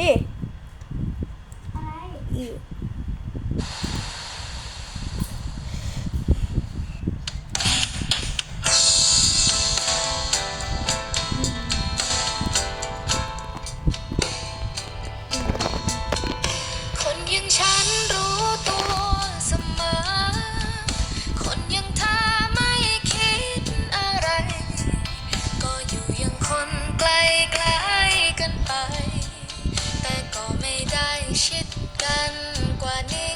นี่อี ชิดกันกว่านี้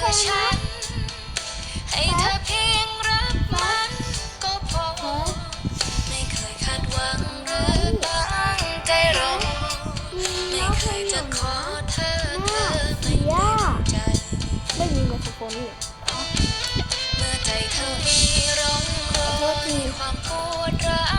ให้เธอเพียงรับมันก็พอ ไม่เคยคาดหวังหรือตั้งใจรอ ไม่เคยจะขอเธอเธอไม่ได้จไม่มีไมโคเมื่อใจเธอมีร้องรองามปวดร้า